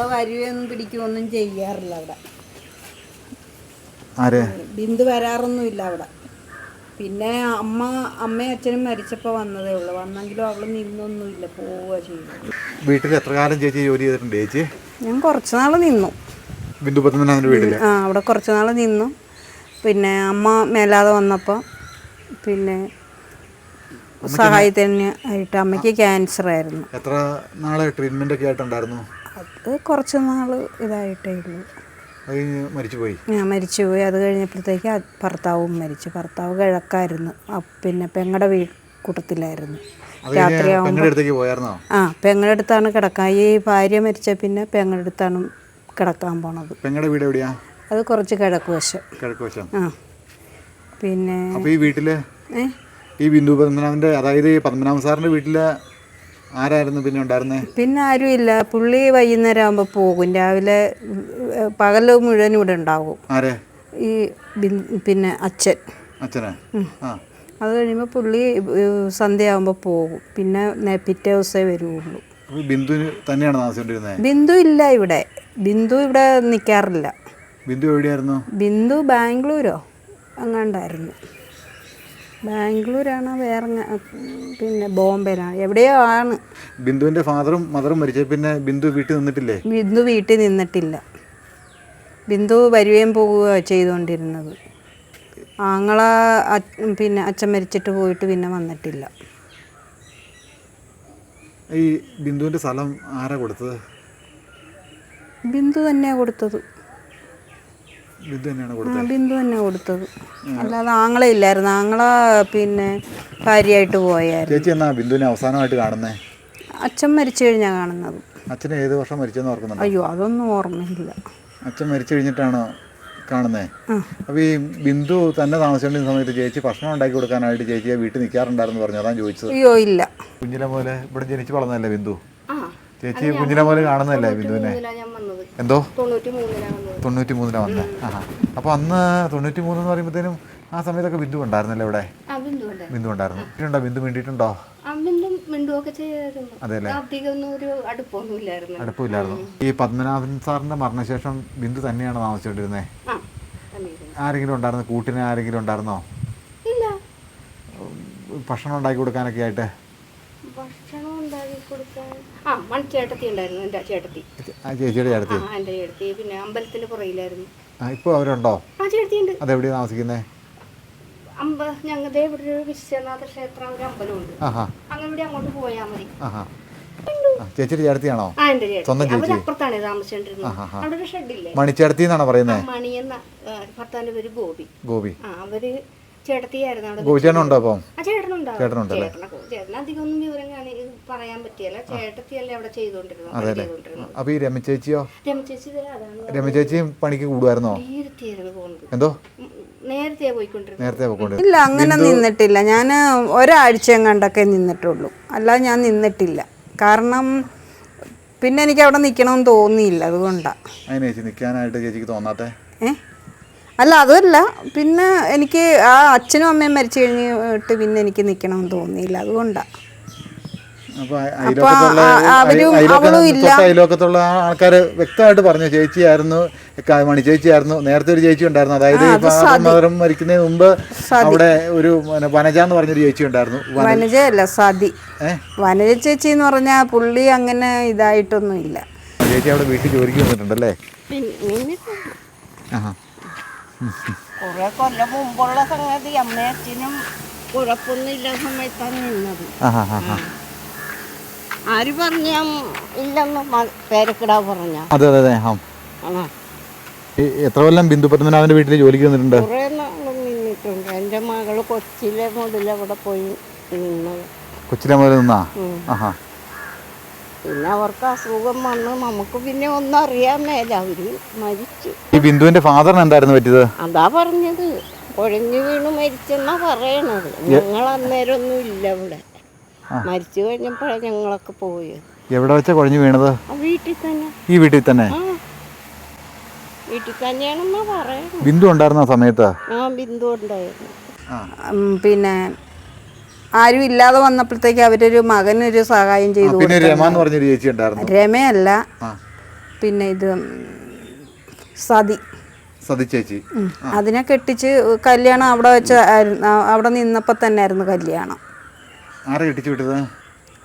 അവളെ വരുവൊന്നും പിടിക്കുകയൊന്നും ചെയ്യാറില്ല അവിടെ. ബിന്ദു ബിന്ദു വരാറൊന്നുമില്ല അവിടെ. പിന്നെ അമ്മ അമ്മയും അച്ഛനും മരിച്ചപ്പോൾ വന്നതേ ഉള്ളൂ. വന്നെങ്കിലും അവൾ നിന്നൊന്നുമില്ല പോവുക ചെയ്തു വീട്ടിൽ എത്ര കാലം ചേച്ചി ജോലി ചെയ്തിട്ടുണ്ട് ചേച്ചി? ഞാൻ കുറച്ച് നാൾ നിന്നു. ബിന്ദു പത്മനാഭന്റെ വീട്ടിൽ ആ അവിടെ കുറച്ച് നാൾ നിന്നു. പിന്നെ അമ്മ മേലാതെ വന്നപ്പോൾ പിന്നെ സഹായത്തിന് ആയിട്ട് അമ്മയ്ക്ക് ക്യാൻസർ ആയിരുന്നു എത്ര നാളെ ട്രീറ്റ്മെന്റ് ഒക്കെ ആയിട്ടുണ്ടായിരുന്നു? അത് കുറച്ച് നാൾ ഇതായിട്ടേ ഉള്ളൂ. മരിച്ചുപോയി? ഞാൻ മരിച്ചുപോയി. അത് കഴിഞ്ഞപ്പോഴത്തേക്ക് ഭർത്താവും മരിച്ചു. ഭർത്താവ് കിഴക്കായിരുന്നു. പിന്നെ പെങ്ങടെ വീ കൂട്ടത്തിലായിരുന്നു. രാത്രിയാവുമ്പോൾ പെങ്ങളുടെ ആ പെങ്ങളുടെ അടുത്താണ് കിടക്കാൻ. ഈ ഭാര്യ മരിച്ച പിന്നെ പെങ്ങളുടെ അടുത്താണ് കിടക്കാൻ പോണത്. പെങ്ങളുടെ വീട് എവിടെയാ? അത് കുറച്ച് കിഴക്ക് വശം. കിഴക്ക് വശം. ആ. പിന്നെ ഈ വീട്ടിൽ ഈ ബിന്ദു പത്മനാഭന്റെ അതായത് ഈ പത്മനാഭൻ സാറിന്റെ വീട്ടിൽ ആരായിരുന്നു പിന്നെ ഉണ്ടായിരുന്നേ? പിന്നെ ആരുമില്ല പുള്ളി വൈകുന്നേരം ആകുമ്പോൾ പോകും. രാവിലെ പകൽ മുഴുവൻ ഇവിടെ ഉണ്ടാവും. ആരെ? ഈ പിന്നെ അച്ഛൻ. അച്ഛനാ? ആ. അത് കഴിയുമ്പോൾ പുള്ളി സന്ധ്യ സന്ധ്യയാകുമ്പോൾ പോകും. പിന്നെ പിറ്റേ ദിവസമേ വരുള്ളൂ. ബിന്ദുവിന് തന്നെയാണ് ബിന്ദു ഇല്ല ഇവിടെ. ബിന്ദു ഇവിടെ നിൽക്കാറില്ല ബിന്ദു എവിടെയായിരുന്നു? ബിന്ദു ബാംഗ്ലൂരോ? അങ്ങാണ്ടായിരുന്നു. ബാംഗ്ലൂരാണോ വേറെ പിന്നെ ബോംബെയിലാണ് എവിടെയോ ആണ്. ബിന്ദുവിന്റെ ഫാദറും മദറും മരിച്ച പിന്നെ ബിന്ദു വീട്ടിൽ നിന്നിട്ടില്ലേ? ബിന്ദു വീട്ടിൽ നിന്നിട്ടില്ല. ബിന്ദു വരികയും പോവുകയോ ചെയ്തുകൊണ്ടിരുന്നത്. ആങ്ങള പിന്നെ അച്ഛൻ മരിച്ചിട്ട് പോയിട്ട് പിന്നെ വന്നിട്ടില്ല. ഈ ബിന്ദുവിന്റെ സ്ഥലം ആരാ കൊടുത്തത്? ബിന്ദു തന്നെയാണ് കൊടുത്തത്. ബിന്ദു തന്നെയാണ് ആ കൊടുത്തത്. ബിന്ദു തന്നെ കൊടുത്തത്. അല്ലാതെ ആങ്ങളെ ഇല്ലായിരുന്നു. ആങ്ങള പിന്നെ ഭാര്യയായിട്ട് പോയായിരുന്നു. ചേച്ചി എന്നാ ബിന്ദുവിനെ അവസാനമായിട്ട് കാണുന്നേ? അച്ഛൻ മരിച്ചു കഴിഞ്ഞാ കാണുന്നത്. അച്ഛൻ ഏത് വർഷം മരിച്ചെന്ന് ഓർക്കുന്നുണ്ടോ? അയ്യോ അതൊന്നും ഓർമ്മയില്ല. അച്ഛൻ മരിച്ചു കഴിഞ്ഞിട്ടാണോ കാണുന്നേ? അപ്പോൾ ഈ ബിന്ദു തന്നെ താമസിക്കേണ്ട സമയത്ത് ചേച്ചി ഭക്ഷണം ഉണ്ടാക്കി കൊടുക്കാനായിട്ട് ചേച്ചിയെ വീട്ടിൽ നിൽക്കാറുണ്ടായിരുന്നു പറഞ്ഞു. അതാണ് ചോദിച്ചത്. അയ്യോ ഇല്ല. കുഞ്ഞിലെ പോലെ ഇവിടെ ജനിച്ചു വളർന്നതല്ലേ ബിന്ദു? ചേച്ചി കുഞ്ഞിലെ പോലെ കാണുന്നതല്ലേ ബിന്ദുവിനെ? ഞാൻ വന്നത്. എന്തോ? തൊണ്ണൂറ്റി മൂന്നിലാണ് തൊണ്ണൂറ്റി മൂന്നിലാണ് വന്നത് ആ അപ്പോൾ അന്ന് തൊണ്ണൂറ്റി മൂന്ന് എന്ന് പറയുമ്പോഴത്തേനും ആ സമയത്തൊക്കെ ബിന്ദു ഉണ്ടായിരുന്നല്ലേ ഇവിടെ? ബിന്ദു ഉണ്ട് ബിന്ദു ഉണ്ടായിരുന്നു. വീണ്ടുണ്ടോ ബിന്ദു വേണ്ടിയിട്ടുണ്ടോ അടുപ്പമില്ലായിരുന്നു. ഈ പത്മനാഭൻ സാറിന്റെ മരണശേഷം ബിന്ദു തന്നെയാണ് താമസിച്ചോണ്ടിരുന്നേ. ആരെങ്കിലും ഉണ്ടായിരുന്നു? കൂട്ടിന് ആരെങ്കിലും ഉണ്ടായിരുന്നോ? ഭക്ഷണം ഉണ്ടാക്കി കൊടുക്കാനൊക്കെ ആയിട്ട്? ഭക്ഷണം ഉണ്ടാക്കി കൊടുക്കാൻ ആ മൺചേട്ടത്തി ഉണ്ടായിരുന്നു എന്റെ ചേട്ടത്തി. ആ ചേച്ചിയുടെ ആ അടുത്ത് എന്റെ ചേട്ടത്തി. പിന്നെ അമ്പലത്തിന്റെ പുറയിലായിരുന്നു ആ ഇപ്പോൾ അവരുണ്ടോ? ആ ചേട്ടത്തി ഉണ്ട് അതെവിടെയാണ് താമസിക്കുന്നത് അമ്പ ഞങ്ങൾ ഇവിടെ ഒരു വിശ്വനാഥ ക്ഷേത്രം ഒരു അമ്പലമുണ്ട്. ആഹാ. അങ്ങനെ അങ്ങോട്ട് പോയാൽ മതി. ആഹാ. ആ, ചേച്ചിയുടെ ചേട്ടത്തിയാണോ? ആ സ്വന്തം ചേച്ചി? അവരപ്പുറത്താണ് താമസിച്ചോണ്ടിരുന്നത്. അവിടെ ഒരു ഷെഡില്ലേ മണിച്ചേടത്തി എന്നാണ് പറയുന്നത് മണിയെന്ന ആ, ഭർത്താവിന്റെ പേര് ഗോപി. ഗോപി. ആ അവർ ചേട്ടത്തിയായിരുന്നു അവിടെ. അപ്പം? ആ ചേട്ടനുണ്ടാവും ചേട്ടനുണ്ടല്ലേ? ചേട്ടനെ ചേട്ടന് അധികം ഒന്നും വിവരം കാണി പറയാൻ പറ്റിയല്ല. ചേട്ടത്തിയല്ലേ അവിടെ ചെയ്തോണ്ടിരുന്നത് പണി അപ്പോൾ ഈ രമചേച്ചിയോ രമചേച്ചി ദേ അതാണ്. രമചേച്ചിയും പണിക്ക് കൂടുമായിരുന്നോ? എന്തോ? നേരത്തെ ഇല്ല അങ്ങനെ നിന്നിട്ടില്ല. ഞാൻ ഒരാഴ്ച കണ്ടൊക്കെ നിന്നിട്ടുള്ളൂ. അല്ലാതെ ഞാൻ നിന്നിട്ടില്ല. കാരണം പിന്നെ എനിക്ക് അവിടെ നിൽക്കണമെന്ന് തോന്നിയില്ല. അതുകൊണ്ടാണ് ചേച്ചി നിൽക്കാനായിട്ട് ചേച്ചിക്ക് തോന്നാത്തേ? ഏ? അല്ല അതല്ല. പിന്നെ എനിക്ക് ആ അച്ഛനും അമ്മയും മരിച്ചു കഴിഞ്ഞിട്ട് പിന്നെ എനിക്ക് നിൽക്കണമെന്ന് തോന്നിയില്ല. അതുകൊണ്ടാണ് അപ്പൊ അയ- അയൽവക്കത്തുള്ള ആ- ആ- അവരും അയൽ- അയൽവക്ക- അവളും ഇല്ല. തൊട്ട അയൽവക്കത്തുള്ള ആൾക്കാർ വ്യക്തമായിട്ട് പറഞ്ഞു ചേച്ചിയായിരുന്നു മണി ചേച്ചിയായിരുന്നു നേരത്തെ ഒരു ചേച്ചി ഉണ്ടായിരുന്നു. അതായത് മദറും മരിക്കുന്നതിന് മുമ്പ് അവിടെ ഒരു വനജ എന്ന് പറഞ്ഞൊരു ചേച്ചി ഉണ്ടായിരുന്നു. വനജ. വനജയല്ല സതി വനജ ചേച്ചി എന്ന് പറഞ്ഞാൽ പുള്ളി അങ്ങനെ ഇതായിട്ടൊന്നും ഇല്ല ചേച്ചി അവിടെ വീട്ടിൽ ജോലിക്ക് വന്നിട്ടുണ്ടല്ലേ? ആഹാ. കുറെ കൊല്ലം മുമ്പുള്ള സംഗതി അമ്മയും അച്ഛനും കുഴപ്പമൊന്നും ഇല്ലാത്ത സമയത്താണ് നിന്നത് ആര് പറഞ്ഞ ഇല്ലെന്ന് മ- പേരക്കിടാ പറഞ്ഞ? അതെ അതെ അതെ ആ. എത്ര കൊല്ലം ബിന്ദു പത്മനാഭന്റെ വീട്ടിൽ ജോലിക്ക് വന്നിട്ടുണ്ട്? കുറെ നാളും നിന്നിട്ടുണ്ട്. എന്റെ മകൾ കൊച്ചിലെ മുതൽ അവിടെ പോയി നിന്നത്. കൊച്ചിലെ മുതൽ നിന്നാ? ആഹാ. പിന്നെ അവർക്ക് അസുഖം വന്ന് നമുക്ക് പിന്നെ ഒന്നും അറിയാൻ മേല. അവർ മരിച്ചു. ഈ ബിന്ദുവിന്റെ ഫാദറിന് എന്തായിരുന്നു പറ്റിയത്? അതാ പറഞ്ഞത്. കുഴഞ്ഞു വീണ് മരിച്ചെന്നാ പറയണത്. ഞങ്ങൾ അന്നേരം ഒന്നും ഇല്ല ഇവിടെ മരിച്ചു കഴിഞ്ഞപ്പോഴാണ് ഞങ്ങളൊക്കെ പോയത്. എവിടെ വെച്ചാ കുഴഞ്ഞു വീണത്? ആ വീട്ടിൽ തന്നെ. ഈ വീട്ടിൽ തന്നെ? വീട്ടിൽ തന്നെയാണെന്നാ പറയണത്. ബിന്ദു ഉണ്ടായിരുന്ന സമയത്ത്? ആ ബിന്ദു ഉണ്ടായിരുന്നു. പിന്നെ ആരും ഇല്ലാതെ വന്നപ്പോഴത്തേക്ക് അവരൊരു മകനൊരു സഹായം ചെയ്തു പിന്നെ രമ എന്ന് പറഞ്ഞൊരു ചേച്ചി ഉണ്ടായിരുന്നു. രമയല്ല. പിന്നെ ഇത് സതി. സതി ചേച്ചി. അതിനെ കെട്ടിച്ച് കല്യാണം അവിടെ വെച്ച് അവിടെ നിന്നപ്പോൾ തന്നെ ആയിരുന്നു കല്യാണം. ആരെ കെട്ടിച്ചു വിട്ടത്?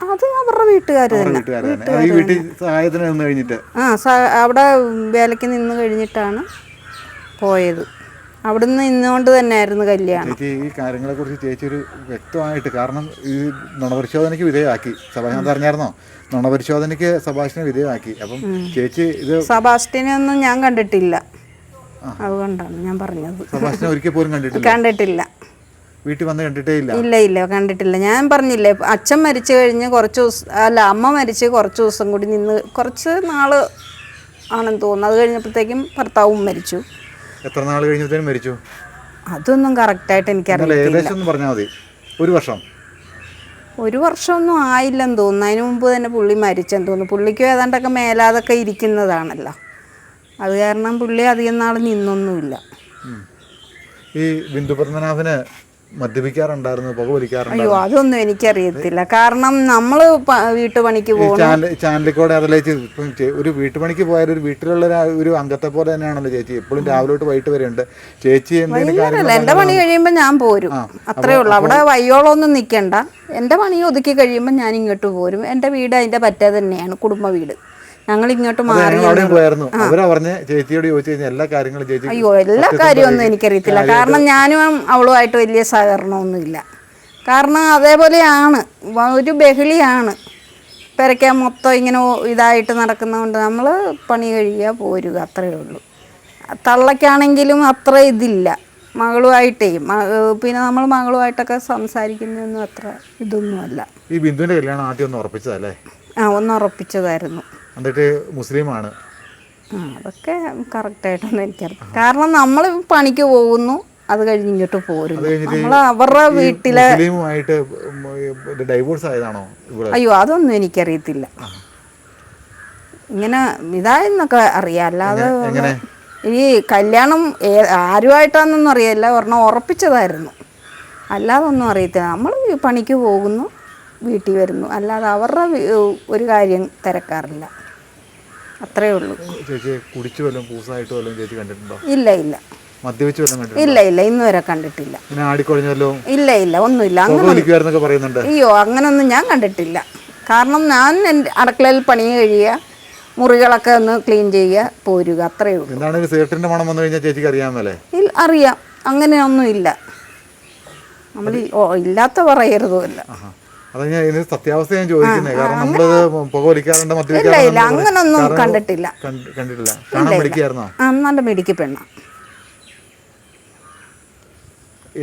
അത് അവരുടെ വീട്ടുകാർ തന്നെ. ആ അവിടെ വേലയ്ക്ക് നിന്ന് കഴിഞ്ഞിട്ടാണ് പോയത്. അവിടുന്ന് നിന്നുകൊണ്ട് തന്നെയായിരുന്നു കല്യാണം. ചേച്ചി ഈ കാര്യങ്ങളെക്കുറിച്ച് ചേച്ചി ഒരു വ്യക്തമായിട്ട് കാരണം ഈ നുണപരിശോധനയ്ക്ക് വിധേയമാക്കി സഭാഷ് അറിഞ്ഞായിരുന്നോ നുണപരിശോധനയ്ക്ക് സഭാഷിനെ വിധേയമാക്കി അപ്പം ചേച്ചി ഇത് സഭാഷിനെ ഒന്നും ഞാൻ കണ്ടിട്ടില്ല. അതുകൊണ്ടാണ് ഞാൻ പറഞ്ഞത്. സഭാഷിനെ ഒരിക്കൽ പോലും കണ്ടിട്ടില്ല. കണ്ടിട്ടില്ല. വീട്ടിൽ വന്ന് കണ്ടിട്ടേ ഇല്ല. ഇല്ല ഇല്ല കണ്ടിട്ടില്ല. ഞാൻ പറഞ്ഞില്ലേ അച്ഛൻ മരിച്ചു കഴിഞ്ഞ് കുറച്ച് ദിവസം അല്ല അമ്മ മരിച്ച് കുറച്ച് ദിവസം കൂടി നിന്ന് കുറച്ച് നാൾ ആണെന്ന് തോന്നുന്നു. അത് കഴിഞ്ഞപ്പോഴത്തേക്കും ഭർത്താവും മരിച്ചു. എത്ര നാൾ കഴിഞ്ഞപ്പോഴത്തേനും മരിച്ചു? അതൊന്നും കറക്റ്റായിട്ട് എനിക്കറിയില്ല ഏകദേശം ഒന്ന് പറഞ്ഞാൽ മതി. ഒരു വർഷം. ഒരു വർഷമൊന്നും ആയില്ലെന്ന് തോന്നുന്നു. അതിന് മുമ്പ് തന്നെ പുള്ളി മരിച്ചെന്ന് തോന്നുന്നു. പുള്ളിക്കും ഏതാണ്ടൊക്കെ മേലാതൊക്കെ ഇരിക്കുന്നതാണല്ലോ. അത് കാരണം പുള്ളി അധികം നാൾ നിന്നൊന്നുമില്ല. ഈ ബിന്ദു പത്മനാഭന് മദ്യപിക്കാറുണ്ടായിരുന്നു പുക വലിക്കാറുണ്ടായിരുന്നു അയ്യോ അതൊന്നും എനിക്കറിയത്തില്ല. കാരണം നമ്മൾ വീട്ടുപണിക്ക് പോകും ചാനലിൽ കൂടെ അതല്ലേ ചേച്ചി ഒരു വീട്ടുപണിക്ക് പോയാൽ ഒരു വീട്ടിലുള്ള ഒരു- ഒരു അംഗത്തെ പോലെ തന്നെയാണല്ലോ ചേച്ചി. എപ്പോഴും രാവിലെ തൊട്ട് വൈകിട്ട് വരെ ഉണ്ട് ചേച്ചി എന്തെങ്കിലും കാര്യങ്ങൾ എന്റെ പണി കഴിയുമ്പോൾ ഞാൻ പോരും. അത്രേ ഉള്ളൂ. അവിടെ വയ്യോളൊന്നും നിൽക്കണ്ട. എന്റെ പണി ഒതുക്കി കഴിയുമ്പോൾ ഞാൻ ഇങ്ങോട്ട് പോരും. എന്റെ വീട് അതിന്റെ പറ്റേ തന്നെയാണ് കുടുംബ വീട്. ഞങ്ങൾ ഇങ്ങോട്ട് മാറി അവിടെയും പോയായിരുന്നു. അവരാ പറഞ്ഞ് ചേച്ചിയോട് ചോദിച്ചു കഴിഞ്ഞാൽ എല്ലാ കാര്യങ്ങളും ചേച്ചി അയ്യോ എല്ലാ കാര്യമൊന്നും എനിക്കറിയത്തില്ല. കാരണം ഞാനും അവളുമായിട്ട് വലിയ സഹകരണമൊന്നുമില്ല. കാരണം അതേപോലെയാണ് ഒരു ബഹളിയാണ്. പെരയ്ക്കാൻ മൊത്തം ഇങ്ങനെ ഇതായിട്ട് നടക്കുന്നതുകൊണ്ട് നമ്മൾ പണി കഴിയുക പോരുക അത്രയേ ഉള്ളൂ. തള്ളയ്ക്കാണെങ്കിലും അത്ര ഇതില്ല. മകളുമായിട്ടേ പിന്നെ നമ്മൾ മകളുമായിട്ടൊക്കെ സംസാരിക്കുന്നതൊന്നും അത്ര ഇതൊന്നുമല്ല. ഈ ബിന്ദുവിന്റെ കല്യാണം ആദ്യം ഒന്ന് ഉറപ്പിച്ചതല്ലേ? ആ ഒന്ന് ഉറപ്പിച്ചതായിരുന്നു. എന്നിട്ട് മുസ്ലിമാണ്. അതൊക്കെ കറക്റ്റായിട്ടൊന്നും എനിക്കറിയാം കാരണം നമ്മൾ പണിക്ക് പോകുന്നു അത് കഴിഞ്ഞ് ഇങ്ങോട്ട് പോരും നമ്മൾ അവരുടെ വീട്ടിലെ ഡൈവോഴ്സ് ആയതാണോ അയ്യോ അതൊന്നും എനിക്കറിയത്തില്ല. ഇങ്ങനെ ഇതായെന്നൊക്കെ അറിയാം. അല്ലാതെ ഈ കല്യാണം ആരുമായിട്ടാണെന്നൊന്നും അറിയില്ല ഒരെണ്ണം ഉറപ്പിച്ചതായിരുന്നു. അല്ലാതെ ഒന്നും അറിയത്തില്ല. നമ്മൾ പണിക്ക് പോകുന്നു വീട്ടിൽ വരുന്നു. അല്ലാതെ അവരുടെ ഒരു കാര്യം തിരക്കാറില്ല. അത്രേ ഉള്ളൂ. ചേച്ചി കുടിച്ചു വല്ലതും പൂസായിട്ട് വല്ലതും ചേച്ചി കണ്ടിട്ടുണ്ടോ? ഇല്ല ഇല്ല. മദ്യപിച്ച് വല്ലതും കണ്ടിട്ടുണ്ടോ? ഇല്ല ഇല്ല. ഇന്ന് വരെ കണ്ടിട്ടില്ല. പിന്നെ ആടിക്കൊഴിഞ്ഞ വല്ലതും? ഇല്ല ഇല്ല. ഒന്നുമില്ല. അങ്ങനെ പറയുന്നുണ്ട്. അയ്യോ അങ്ങനൊന്നും ഞാൻ കണ്ടിട്ടില്ല. കാരണം ഞാൻ എന്റെ അടുക്കളയിൽ പണി കഴിയുക മുറികളൊക്കെ ഒന്ന് ക്ലീൻ ചെയ്യുക പോരുക. അത്രേ ഉള്ളൂ. എന്താണ് ഈ സിഗരറ്റിന്റെ മണം വന്നു കഴിഞ്ഞാൽ ചേച്ചിക്ക് അറിയാമല്ലേ? ഇല്ല അറിയാം. അങ്ങനെയൊന്നും ഇല്ല നമ്മൾ ഇല്ലാത്ത പറയരുതുമല്ല. അത് ഞാൻ ഇതിന് സത്യാവസ്ഥ ഞാൻ ചോദിക്കുന്നത് കാരണം നമ്മളിത് പുക മദ്യപിക്കാറുണ്ട് അങ്ങനൊന്നും കണ്ടിട്ടില്ല. കണ്ടിട്ടില്ല. കാണാൻ നല്ല മിടിക്ക് പെണ്ണ.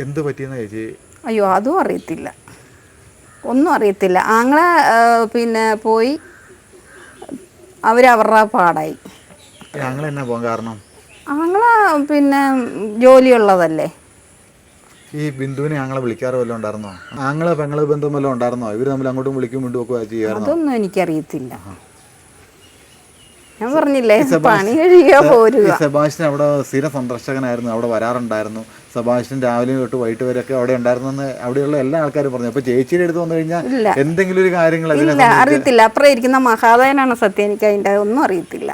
എന്ത് പറ്റിയെന്ന് ചേച്ചി? അയ്യോ അതും അറിയത്തില്ല. ഒന്നും അറിയത്തില്ല. ആങ്ങളെ പിന്നെ പോയി. അവരവരുടെ പാടായി. ഞങ്ങൾ എന്നാ പോകാൻ കാരണം? ആങ്ങളെ പിന്നെ ജോലിയുള്ളതല്ലേ? ഈ ബിന്ദുവിനെ ഞങ്ങളെ വിളിക്കാറ് വല്ലതും ഉണ്ടായിരുന്നോ? ആങ്ങളെ പെങ്ങളെ ബന്ധം വല്ലതും ഉണ്ടായിരുന്നോ? ഇവർ തമ്മിൽ അങ്ങോട്ടും വിളിക്കും വീണ്ടും ഒക്കെ അതൊന്നും എനിക്കറിയത്തില്ല. ഞാൻ പറഞ്ഞില്ലേ പണി കഴിയുക പോരുക. സെബാസ്റ്റ്യൻ അവിടെ സ്ഥിര സന്ദർശകനായിരുന്നു അവിടെ വരാറുണ്ടായിരുന്നു. സെബാസ്റ്റ്യൻ രാവിലെ തൊട്ട് വൈകിട്ട് വരെയൊക്കെ അവിടെ ഉണ്ടായിരുന്നെന്ന് അവിടെയുള്ള എല്ലാ ആൾക്കാരും പറഞ്ഞു. അപ്പൊ ചേച്ചിയുടെ അടുത്ത് വന്നു കഴിഞ്ഞാൽ എന്തെങ്കിലും ഒരു കാര്യങ്ങൾ അറിയത്തില്ല. അപ്പുറം ഇരിക്കുന്ന മഹാദേവനാണ് സത്യം എനിക്ക് അതിന്റെ ഒന്നും അറിയത്തില്ല.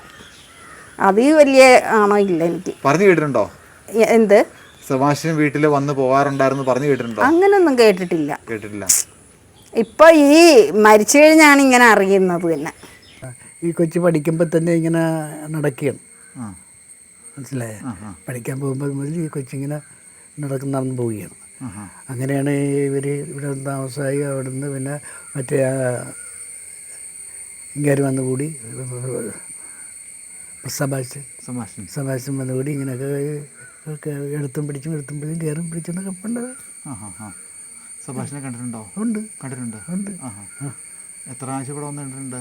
അത് വലിയ ആണോ ഇല്ല എനിക്ക്. പറഞ്ഞു കേട്ടിട്ടുണ്ടോ? എന്ത്? സെബാസ്റ്റ്യൻ വീട്ടിൽ വന്ന് പോകാറുണ്ടായിരുന്നു പറഞ്ഞു കേട്ടിട്ടുണ്ടോ? അങ്ങനൊന്നും കേട്ടിട്ടില്ല. കേട്ടിട്ടില്ല. ഇപ്പൊ ഈ മരിച്ചു കഴിഞ്ഞാണ് ഇങ്ങനെ അറിയുന്നത് തന്നെ. ഈ കൊച്ചു പഠിക്കുമ്പോൾ തന്നെ ഇങ്ങനെ നടക്കുകയാണ് മനസ്സിലായ? പഠിക്കാൻ പോകുമ്പോൾ മുതൽ ഈ കൊച്ചിങ്ങനെ നടക്കുന്ന നടന്നു പോവുകയാണ്. അങ്ങനെയാണ് ഇവർ ഇവിടെ താമസമായി. അവിടെ നിന്ന് പിന്നെ മറ്റേ ഇങ്ങനെ വന്നുകൂടി. സഭാഷൻ സഭാഷൻ വന്നുകൂടി ഇങ്ങനെയൊക്കെ എടുത്തും പിടിച്ചും എടുത്തും പിടിച്ചും കയറും പിടിച്ചെന്നൊക്കെ എന്നൊക്കെ ആഹാ ആ കണ്ടിട്ടുണ്ടോ? ഉണ്ട്. കണ്ടിട്ടുണ്ട്. ഉണ്ട്. എത്ര പ്രാവശ്യം ഇവിടെ വന്നിട്ടുണ്ട്?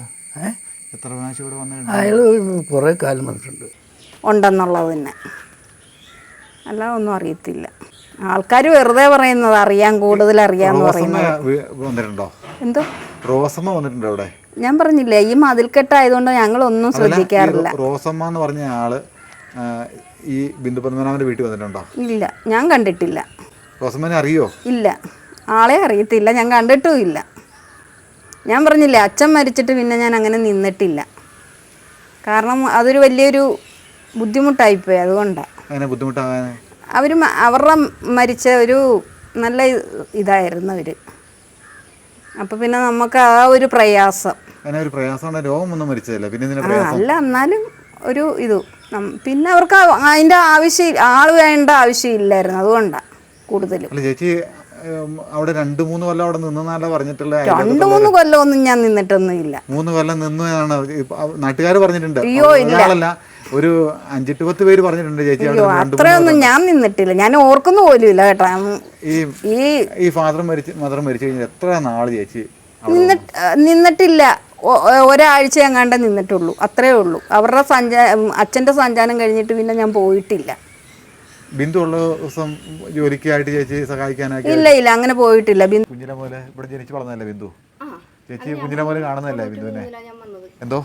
എത്ര പ്രാവശ്യം ഇവിടെ വന്നിട്ടുണ്ട്? അയാൾ കുറേ കാലം വന്നിട്ടുണ്ട്. ഉണ്ടെന്നുള്ളത് തന്നെ. അല്ല ഒന്നും അറിയത്തില്ല. ആൾക്കാർ വെറുതെ പറയുന്നത് അറിയാൻ കൂടുതൽ അറിയാന്ന് പറയുന്നത്. എന്തോ? റോസമ്മ വന്നിട്ടുണ്ടോ ഇവിടെ ഞാൻ പറഞ്ഞില്ലേ ഈ മതിൽക്കെട്ടായതുകൊണ്ട് ഞങ്ങളൊന്നും അതല്ല, ശ്രദ്ധിക്കാറില്ല. റോസമ്മ എന്ന് പറഞ്ഞ ആൾ ഈ ബിന്ദു പത്മനാഭന്റെ വീട്ടിൽ വന്നിട്ടുണ്ടോ? ഇല്ല ഞാൻ കണ്ടിട്ടില്ല. റോസമ്മനെ അറിയോ? ഇല്ല ആളെ അറിയത്തില്ല ഞാൻ കണ്ടിട്ടും ഇല്ല. ഞാൻ പറഞ്ഞില്ലേ അച്ഛൻ മരിച്ചിട്ട് പിന്നെ ഞാൻ അങ്ങനെ നിന്നിട്ടില്ല. കാരണം അതൊരു വലിയൊരു ബുദ്ധിമുട്ടായിപ്പോയി അതുകൊണ്ടാണ് അങ്ങനെ ബുദ്ധിമുട്ടാകാൻ? അവർ അവരുടെ മരിച്ച ഒരു നല്ല ഇതായിരുന്നു അവർ അപ്പോൾ പിന്നെ നമുക്ക് ആ ഒരു പ്രയാസം. അങ്ങനെ ഒരു രോഗം ഒന്നും മരിച്ചതല്ല? പിന്നെ അല്ല എന്നാലും ഒരു ഇത്. പിന്നെ അവർക്ക് അതിന്റെ അതിന്റെ ആവശ്യം ആൾ വേണ്ട ആവശ്യമില്ലായിരുന്നു. അതുകൊണ്ടാണ് കൂടുതലും. ചേച്ചി അവിടെ രണ്ട് മൂന്ന് കൊല്ലം അവിടെ നിന്നാലോ പറഞ്ഞിട്ടുള്ള രണ്ട് മൂന്ന് കൊല്ലം ഒന്നും ഞാൻ നിന്നിട്ടൊന്നുമില്ല. മൂന്ന് മൂന്ന് കൊല്ലം നിന്നു എന്നാണ് നാട്ടുകാർ പറഞ്ഞിട്ടുണ്ട്. അയ്യോ, ഇല്ല. ഒരു അഞ്ചെട്ട് പത്ത് പേര് പറഞ്ഞിട്ടുണ്ട് ചേച്ചി അത്രയൊന്നും ഞാൻ നിന്നിട്ടില്ല. ഞാൻ ഓർക്കുന്ന പോലും ഇല്ല കേട്ടോ ഈ ഈ ഫാദർ മരിച്ച് മദർ മരിച്ചു കഴിഞ്ഞാൽ എത്ര നാൾ ചേച്ചി നിന്നിട്ട് നിന്നിട്ടില്ല. ഒരാഴ്ച എങ്ങാണ്ട് നിന്നിട്ടുള്ളൂ. അത്രേ ഉള്ളൂ. അവരുടെ സഞ്ചാ അച്ഛന്റെ സഞ്ചാരം കഴിഞ്ഞിട്ട് പിന്നെ ഞാൻ പോയിട്ടില്ല. ബിന്ദു ഉള്ള ദിവസം ജോലിക്കായിട്ട് ചേച്ചി സഹായിക്കാനായിട്ട് ഇല്ല ഇല്ല. അങ്ങനെ പോയിട്ടില്ല. ബിന്ദു കുഞ്ഞിനെ പോലെ ഇവിടെ ജനിച്ചു വളർന്നല്ലേ ബിന്ദു? ചേച്ചി കുഞ്ഞിനെ പോലെ കാണുന്നതല്ലേ ബിന്ദുവിനെ? എന്തോ?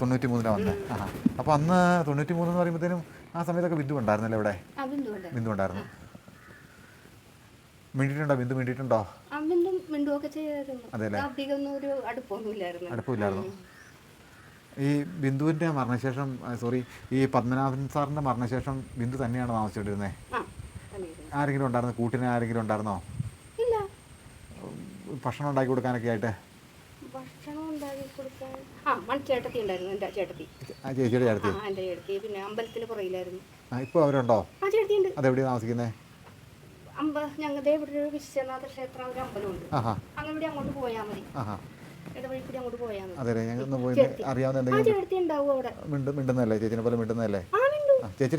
തൊണ്ണൂറ്റി മൂന്നിലാ വന്നത്. ആ അപ്പൊ അന്ന് തൊണ്ണൂറ്റി മൂന്ന് എന്ന് പറയുമ്പോഴത്തേനും ആ സമയത്തൊക്കെ ബിന്ദു ഉണ്ടായിരുന്നല്ലേ ഇവിടെ? ബിന്ദു ഉണ്ടായിരുന്നു. മിണ്ടിട്ടുണ്ടോ ബിന്ദു മിണ്ടിട്ടുണ്ടോ അമ്മിന്തും മിണ്ടുവൊക്കെ ചെയ്യായിരുന്നു അതെല്ലേ അധികം ഒരു അടുപ്പൊന്നുമില്ലായിരുന്നു അടുപ്പമില്ലായിരുന്നു. ഈ ബിന്ദുവിന്റെ മരണശേഷം സോറി ഈ പത്മനാഭൻ സാറിന്റെ മരണശേഷം ബിന്ദു തന്നെയാണ് താമസിച്ചോണ്ടിരുന്നത് ആരെങ്കിലും ഉണ്ടായിരുന്നു? കൂട്ടിന് ആരെങ്കിലും ഉണ്ടായിരുന്നോ? ഭക്ഷണം ഉണ്ടാക്കി കൊടുക്കാനൊക്കെ ആയിട്ട്? ചേച്ചിയുടെ ചേട്ടത്തി. പിന്നെ അമ്പലത്തിന് പുറയിലായിരുന്നു ആ ഇപ്പോൾ അവരുണ്ടോ? അതെവിടെയാണ് താമസിക്കുന്നത് അമ്പ ഞങ്ങളുടെ ഇവിടെ ഒരു വിശ്വനാഥ ക്ഷേത്രം ഒരു അമ്പലമുണ്ട്. ആഹാ. അങ്ങനെ അങ്ങോട്ട് പോയാൽ മതി. അതെ ഞങ്ങൾ ഒന്ന് പോയി അറിയാവുന്ന എന്തെങ്കിലും ചേച്ചിനെ പോലെ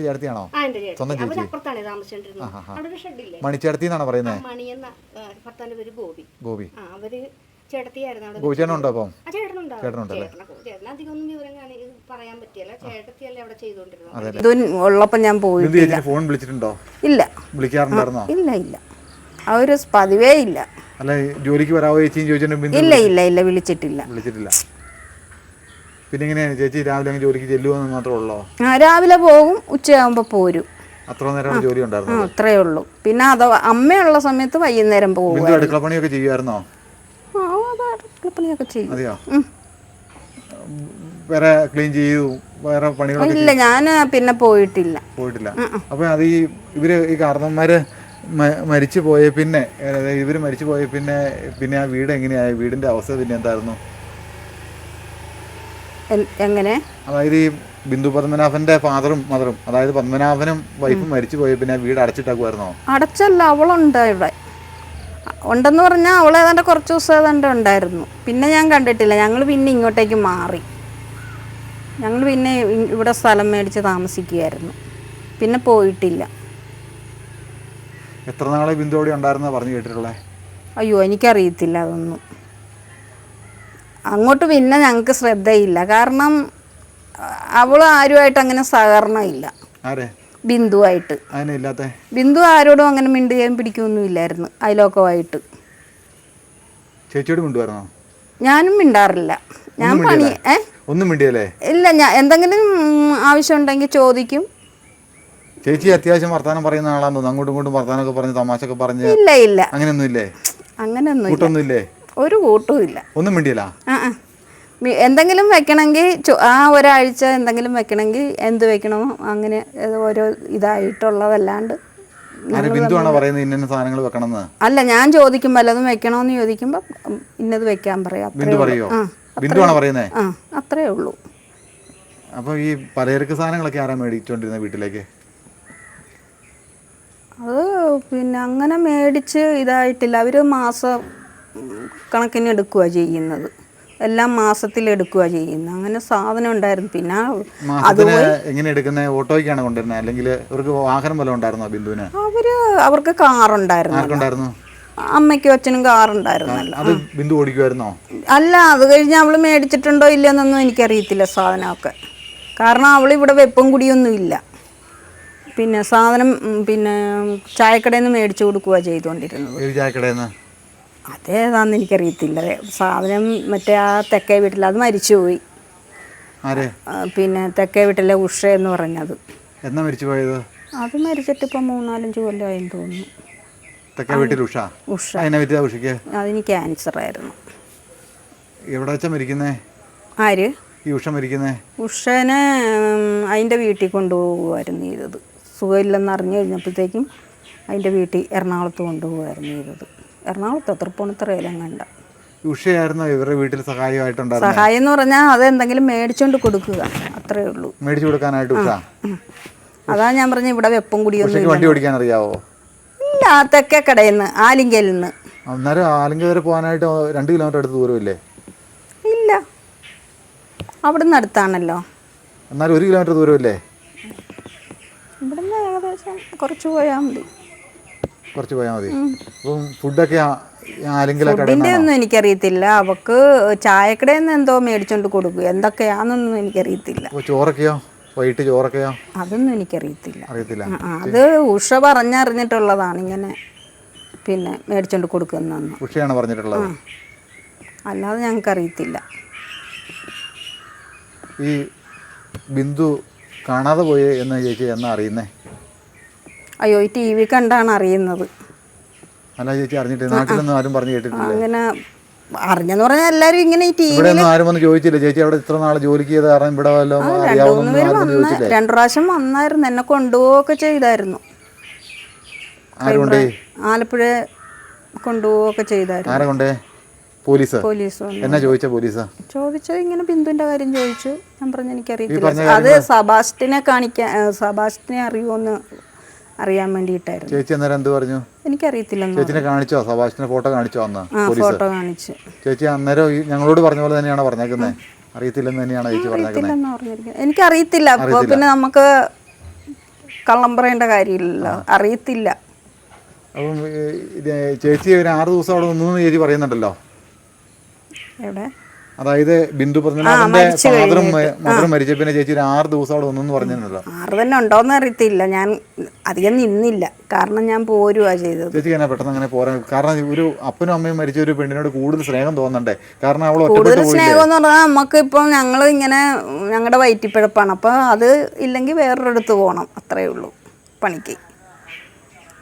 ചേർത്തിയാണോ എന്റെ സ്വന്തം ചേച്ചി? മണിച്ചേർത്തി എന്നാണ് പറയുന്നത് ഗോപി. അവർ ചേട്ടത്തിയായിരുന്നു അവിടെ ഗോപിച്ചേട്ടൻ ഉണ്ടോ അപ്പം? ആ ചേട്ടനുണ്ടാവും ചേട്ടനുണ്ടല്ലേ? ചേട്ടനെ ചേട്ടന് അധികം ഒന്നും വിവരം കാണി പറയാൻ പറ്റിയല്ല. ചേട്ടത്തിയല്ലേ അവിടെ ചെയ്തുകൊണ്ടിരുന്നത്? ഉള്ളപ്പോൾ ഞാൻ പോയി ബിന്ദു ചേച്ചിനെ ഫോൺ വിളിച്ചിട്ടുണ്ടോ? ഇല്ല. വിളിക്കാറുണ്ടായിരുന്നോ? ഇല്ല ഇല്ല. ആ ഒരു പതിവേ ഇല്ല. അല്ല ജോലിക്ക് വരാവോ ചേച്ചിയും ചോദിച്ചിട്ട് ബിന്ദു ഇല്ല ഇല്ല ഇല്ല വിളിച്ചിട്ടില്ല. വിളിച്ചിട്ടില്ല. പിന്നെ എങ്ങനെയാണ് ചേച്ചി? രാവിലെ അങ്ങ് ജോലിക്ക് ചെല്ലുമെന്ന് മാത്രമേ ഉള്ളോ? ആ, രാവിലെ പോകും ഉച്ചയാകുമ്പോൾ പോരും. അത്ര നേരം ജോലി ആ ഉണ്ടായിരുന്നു? അത്രേ ഉള്ളൂ. പിന്നെ അതോ അമ്മയുള്ള സമയത്ത് വൈകുന്നേരം പോകും ബിന്ദു അടുക്കള പണിയൊക്കെ ചെയ്യുമായിരുന്നോ അടുക്കളപ്പണിയൊക്കെ ചെയ്യും. അതെയോ? വേറെ ക്ലീൻ ചെയ്തു വേറെ പണികളൊക്കെ ഇല്ല ഞാൻ പിന്നെ പോയിട്ടില്ല. പോയിട്ടില്ല. അപ്പൊ അത് ഈ ഇവർ ഈ കാരണന്മാര് മരിച്ചു പോയ പിന്നെ ഇവർ മരിച്ചു പോയ പിന്നെ പിന്നെ ആ വീട് എങ്ങനെയായി? വീടിന്റെ അവസ്ഥ പിന്നെ എന്തായിരുന്നു? എങ്ങനെ? അതായത് ഈ ബിന്ദു പത്മനാഭന്റെ ഫാദറും മദറും അതായത് പത്മനാഭനും വൈഫും മരിച്ചു പോയ പിന്നെ വീട് അടച്ചിട്ടാക്കുമായിരുന്നോ അടച്ചല്ല അവളുണ്ട് ഇവിടെ. ഉണ്ടെന്ന് പറഞ്ഞാൽ അവൾ ഏതാണ്ട് കുറച്ച് ദിവസം ഏതാണ്ട് ഉണ്ടായിരുന്നു. പിന്നെ ഞാൻ കണ്ടിട്ടില്ല. ഞങ്ങൾ പിന്നെ ഇങ്ങോട്ടേക്ക് മാറി. ഞങ്ങൾ പിന്നെ ഇവിടെ സ്ഥലം മേടിച്ച് താമസിക്കുകയായിരുന്നു പിന്നെ പോയിട്ടില്ല. എത്ര നാളെ ബിന്ദുവോടെ ഉണ്ടായിരുന്ന പറഞ്ഞു കേട്ടിട്ടുള്ളത് അയ്യോ എനിക്കറിയത്തില്ല അതൊന്നും. അങ്ങോട്ട് പിന്നെ ഞങ്ങൾക്ക് ശ്രദ്ധയില്ല. കാരണം അവൾ ആരുമായിട്ട് അങ്ങനെ സഹകരണമില്ല. ആരെ? ബിന്ദുവായിട്ട്. ബിന്ദു ആരോടും അങ്ങനെ മിണ്ടുകയും പിടിക്കുകയൊന്നുമില്ലായിരുന്നു അയലോക്കമായിട്ട് ചേച്ചിയോട് ഞാനും മിണ്ടാറില്ല. ഞാൻ പണി ഏ? ഒന്നും മിണ്ടിയല്ലേ? ഇല്ല ഞാൻ എന്തെങ്കിലും ആവശ്യം ആവശ്യമുണ്ടെങ്കിൽ ചോദിക്കും. ചേച്ചി അത്യാവശ്യം വർത്താനം പറയുന്ന ആളാന്ന് തോന്നുന്നു. അങ്ങോട്ടും ഇങ്ങോട്ടും വർത്താനമൊക്കെ പറഞ്ഞ് തമാശൊക്കെ പറഞ്ഞ് ഇല്ല ഇല്ല. അങ്ങനെയൊന്നും ഇല്ലേ അങ്ങനെയൊന്നും കൂട്ടൊന്നും ഇല്ലേ ഒരു കൂട്ടവും ഇല്ല ഒന്നും മിണ്ടിയല്ല? ആ ആ. എന്തെങ്കിലും വെക്കണമെങ്കിൽ ആ ഒരാഴ്ച എന്തെങ്കിലും വെക്കണമെങ്കിൽ എന്ത് വെക്കണമോ അങ്ങനെ ഓരോ ഇതായിട്ടുള്ളതല്ലാണ്ട് അല്ല ഞാൻ ചോദിക്കും വല്ലതും വെക്കണോന്ന് ചോദിക്കുമ്പോ ഇന്നത് വെക്കാൻ പറയാം. അത്രേ ഉള്ളൂ. അപ്പൊ ഈ പലചരക്ക് സാധനങ്ങളൊക്കെ ആരാ മേടിച്ചോണ്ടിരുന്ന വീട്ടിലേക്ക്? അത് പിന്നെ അങ്ങനെ മേടിച്ച് ഇതായിട്ടില്ല. അവർ മാസം കണക്കിന് എടുക്കുക ചെയ്യുന്നത്. എല്ലാം മാസത്തിൽ എടുക്കുക ചെയ്യുന്നത് അങ്ങനെ സാധനം ഉണ്ടായിരുന്നു. പിന്നെ മാസത്തിന് എങ്ങനെ എടുക്കുന്നത് ഓട്ടോയ്ക്കാണ് കൊണ്ടുവരുന്നത് അല്ലെങ്കിൽ ഇവർക്ക് വാഹനം വല്ലതും ഉണ്ടായിരുന്നോ ബിന്ദുവിന്? അവർ അവർക്ക് കാറുണ്ടായിരുന്നു അമ്മയ്ക്കും അച്ഛനും കാറുണ്ടായിരുന്നല്ലോ. അത് ബിന്ദു ഓടിക്കുമായിരുന്നോ അല്ല അത് കഴിഞ്ഞ് അവൾ മേടിച്ചിട്ടുണ്ടോ ഇല്ലെന്നൊന്നും എനിക്കറിയത്തില്ല സാധനമൊക്കെ. കാരണം അവൾ ഇവിടെ വെപ്പം കുടിയൊന്നും ഇല്ല. പിന്നെ സാധനം പിന്നെ ചായക്കടയിൽ നിന്ന് മേടിച്ചു കൊടുക്കുക ചെയ്തുകൊണ്ടിരുന്നത്. ഏത് ചായക്കടയിൽ നിന്ന് അതേതാന്ന് എനിക്കറിയത്തില്ല. സാധനം മറ്റേ ആ തെക്കേ വീട്ടിൽ അത് മരിച്ചുപോയി. പിന്നെ തെക്കേ വീട്ടിലെ ഉഷ എന്ന് പറഞ്ഞത്. എന്നാ മരിച്ചു പോയത് അത് മരിച്ചിട്ട് ഇപ്പം മൂന്നാലഞ്ച് കൊല്ലമായെന്ന് തോന്നുന്നു. തെക്കേ വീട്ടിൽ ഉഷ? ഉഷ. ഉഷയ്ക്ക്? അതിന് ക്യാൻസർ ആയിരുന്നു. എവിടെ വെച്ചാ മരിക്കുന്നേ? ആര്? ഈ ഉഷ മരിക്കുന്നേ? ഉഷനെ അതിന്റെ വീട്ടിൽ കൊണ്ടുപോകുമായിരുന്നു ചെയ്തത്. സുഖമില്ലെന്ന് അറിഞ്ഞു കഴിഞ്ഞപ്പോഴത്തേക്കും അതിന്റെ വീട്ടിൽ എറണാകുളത്ത് കൊണ്ടുപോകുമായിരുന്നു ചെയ്തത്. എറണാകുളത്ത് കണ്ട. ഉഷയായിരുന്നോ ഇവരുടെ വീട്ടിൽ സഹായമായിട്ടുണ്ടായിരുന്നു? സഹായം എന്ന് പറഞ്ഞാൽ അത് എന്തെങ്കിലും മേടിച്ചോണ്ട് കൊടുക്കുക അത്രേ ഉള്ളൂ. മേടിച്ചു കൊടുക്കാനായിട്ട് ഉഷ? അതാ ഞാൻ പറഞ്ഞ ഇവിടെ വെപ്പം കുടിയൊന്നും വണ്ടി ഓടിക്കാൻ അറിയാവോ ഇല്ല തെക്കേ കടയിൽ നിന്ന് ആലിങ്കയിൽ നിന്ന്. അന്നേരം ആലിംഗ വരെ പോകാനായിട്ട് രണ്ട് കിലോമീറ്റർ അടുത്ത് ദൂരമില്ലേ? ഇല്ല. അവിടുന്ന് അടുത്താണല്ലോ. എന്നാലും ഒരു കിലോമീറ്റർ ദൂരമില്ലേ? ഇവിടുന്ന് ഏകദേശം കുറച്ച് പോയാൽ മതി. കുറച്ച് പോയാൽ മതി. അപ്പം ഫുഡൊക്കെ ഫുഡിന്റെ ഒന്നും എനിക്കറിയത്തില്ല. അവക്ക് ചായക്കടയിൽ നിന്ന് എന്തോ മേടിച്ചോണ്ട് കൊടുക്കും. എന്തൊക്കെയാണെന്നൊന്നും എനിക്കറിയത്തില്ല. ചോറൊക്കെയോ? വൈകിട്ട് ചോറൊക്കെയോ? അതൊന്നും എനിക്കറിയത്തില്ല. അറിയത്തില്ല. അത് ഉഷ പറഞ്ഞറിഞ്ഞിട്ടുള്ളതാണ് ഇങ്ങനെ പിന്നെ മേടിച്ചോണ്ട് കൊടുക്കുന്നതെന്ന്. ഉഷയാണ് പറഞ്ഞിട്ടുള്ളത്. അല്ലാതെ ഞങ്ങൾക്ക് അറിയത്തില്ല ഈ ബിന്ദു കാണാതെ പോയി എന്ന് ചേച്ചി എന്നാ അറിയുന്നേ? അയ്യോ ഈ ടി വി കണ്ടാണ് അറിയുന്നത്. അല്ല ചേച്ചി അറിഞ്ഞിട്ട് നാട്ടിലൊന്നും ആരും പറഞ്ഞു കേട്ടിട്ടില്ല. അങ്ങനെ അറിഞ്ഞെന്ന് പറഞ്ഞാൽ എല്ലാവരും ഇങ്ങനെ ഈ ടി ഇവിടെ ഒന്നും ആരും വന്ന് ചോദിച്ചില്ല. ചേച്ചി അവിടെ ഇത്ര നാൾ ജോലിക്ക് ചെയ്ത കാരണം ഇവിടെ അറിയാവുന്ന വന്ന് രണ്ടു പ്രാവശ്യം വന്നായിരുന്നു. എന്നെ കൊണ്ടുപോവുകയൊക്കെ ചെയ്തായിരുന്നു. ആലപ്പുഴ കൊണ്ടുപോവുകയൊക്കെ ചെയ്തായിരുന്നു. ആരെ കൊണ്ടേ? പോലീസ്? പോലീസ് എന്നാ ചോദിച്ച പോലീസ്? ചോദിച്ചത് ഇങ്ങനെ ബിന്ദുവിന്റെ കാര്യം ചോദിച്ചു. ഞാൻ പറഞ്ഞു എനിക്കറിയത്തില്ല. അത് സബാസ്റ്റിനെ കാണിക്കാൻ സബാസ്റ്റിനെ അറിയുമോന്ന് അറിയാൻ വേണ്ടിയിട്ടായിരുന്നു. ചേച്ചി അന്നേരം എന്ത് പറഞ്ഞു? എനിക്കറിയത്തില്ല ചേച്ചിനെ കാണിച്ചോ? സഭാഷിന്റെ ഫോട്ടോ കാണിച്ചോ അന്ന്? ഫോട്ടോ കാണിച്ചു. ചേച്ചി അന്നേരം ഈ ഞങ്ങളോട് പറഞ്ഞ പോലെ തന്നെയാണ് പറഞ്ഞേക്കുന്നത് അറിയത്തില്ലെന്ന് തന്നെയാണ് ചേച്ചി പറഞ്ഞേക്കുന്നത് എനിക്കറിയത്തില്ല. അപ്പോൾ പിന്നെ നമുക്ക് കള്ളം പറയേണ്ട കാര്യമില്ലല്ലോ. അറിയത്തില്ല. അപ്പം ചേച്ചി ഒരു ആറ് ദിവസം അവിടെ നിന്നു ചേച്ചി പറയുന്നുണ്ടല്ലോ. എവിടെ? അതായത് ബിന്ദു മദറും മരിച്ച പിന്നെ ചേച്ചി ഒരു ആറ് ദിവസം അവിടെ ഒന്നും പറഞ്ഞിട്ടുണ്ടല്ലോ ആറ് തന്നെ ഉണ്ടോന്ന് അറിയത്തില്ല. ഞാൻ അധികം നിന്നില്ല. കാരണം ഞാൻ പോരുവാ ചെയ്തത്. ചേച്ചി എന്നാ പെട്ടെന്ന് അങ്ങനെ പോരാൻ കാരണം ഒരു അപ്പനും അമ്മയും മരിച്ച ഒരു പെണ്ണിനോട് കൂടുതൽ സ്നേഹം തോന്നണ്ടേ? കാരണം അവൾ കൂടുതൽ സ്നേഹം എന്ന് പറഞ്ഞാൽ നമുക്ക് ഇപ്പം ഞങ്ങൾ ഇങ്ങനെ ഞങ്ങളുടെ വയറ്റിപ്പിഴപ്പാണ്. അപ്പോൾ അത് ഇല്ലെങ്കിൽ വേറൊരിടത്ത് പോകണം അത്രേ ഉള്ളൂ പണിക്ക്.